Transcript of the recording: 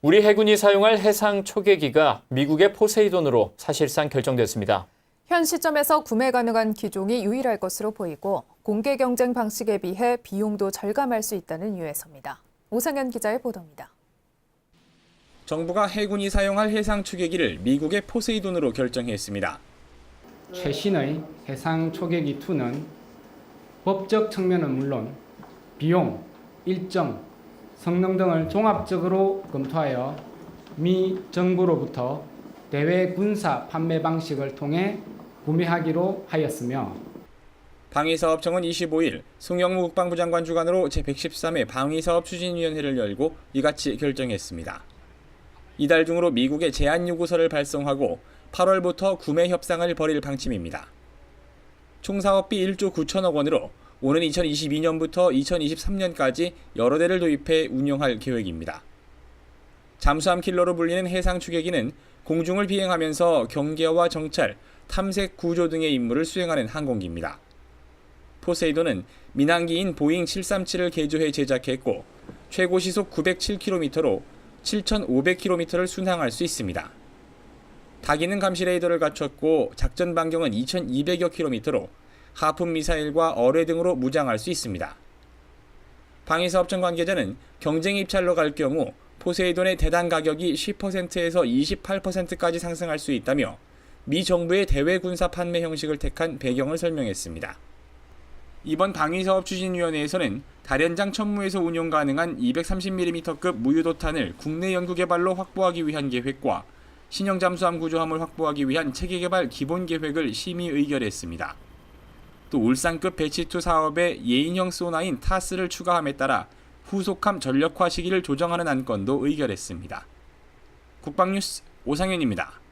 우리 해군이 사용할 해상 초계기가 미국의 포세이돈으로 사실상 결정됐습니다. 현 시점에서 구매 가능한 기종이 유일할 것으로 보이고 공개 경쟁 방식에 비해 비용도 절감할 수 있다는 이유에서입니다. 오상현 기자의 보도입니다. 정부가 해군이 사용할 해상 추계기를 미국의 포세이돈으로 결정했습니다. 최신의 해상 초계기 2는 법적 측면은 물론 비용, 일정, 성능 등을 종합적으로 검토하여 미 정부로부터 대외 군사 판매 방식을 통해 구매하기로 하였으며 방위사업청은 25일 송영무 국방부 장관 주관으로 제113회 방위사업 추진위원회를 열고 이같이 결정했습니다. 이달 중으로 미국에 제안 요구서를 발송하고 8월부터 구매 협상을 벌일 방침입니다. 총 사업비 1조 9천억 원으로 오는 2022년부터 2023년까지 여러 대를 도입해 운영할 계획입니다. 잠수함 킬러로 불리는 해상 추계기는 공중을 비행하면서 경계와 정찰, 탐색, 구조 등의 임무를 수행하는 항공기입니다. 포세이돈은 민항기인 보잉 737을 개조해 제작했고 최고 시속 907km로 7,500km를 순항할 수 있습니다. 다기능 감시 레이더를 갖췄고 작전 반경은 2,200여 km로 하품 미사일과 어뢰 등으로 무장할 수 있습니다. 방위사업청 관계자는 경쟁 입찰로 갈 경우 포세이돈의 대당 가격이 10%에서 28%까지 상승할 수 있다며 미 정부의 대외 군사 판매 형식을 택한 배경을 설명했습니다. 이번 방위사업 추진위원회에서는 다련장 천무에서 운용 가능한 230mm급 무유도탄을 국내 연구 개발로 확보하기 위한 계획과 신형 잠수함 구조함을 확보하기 위한 체계 개발 기본 계획을 심의 의결했습니다. 또 울산급 배치2 사업에 예인형 소나인 타스를 추가함에 따라 후속함 전력화 시기를 조정하는 안건도 의결했습니다. 국방뉴스 오상현입니다.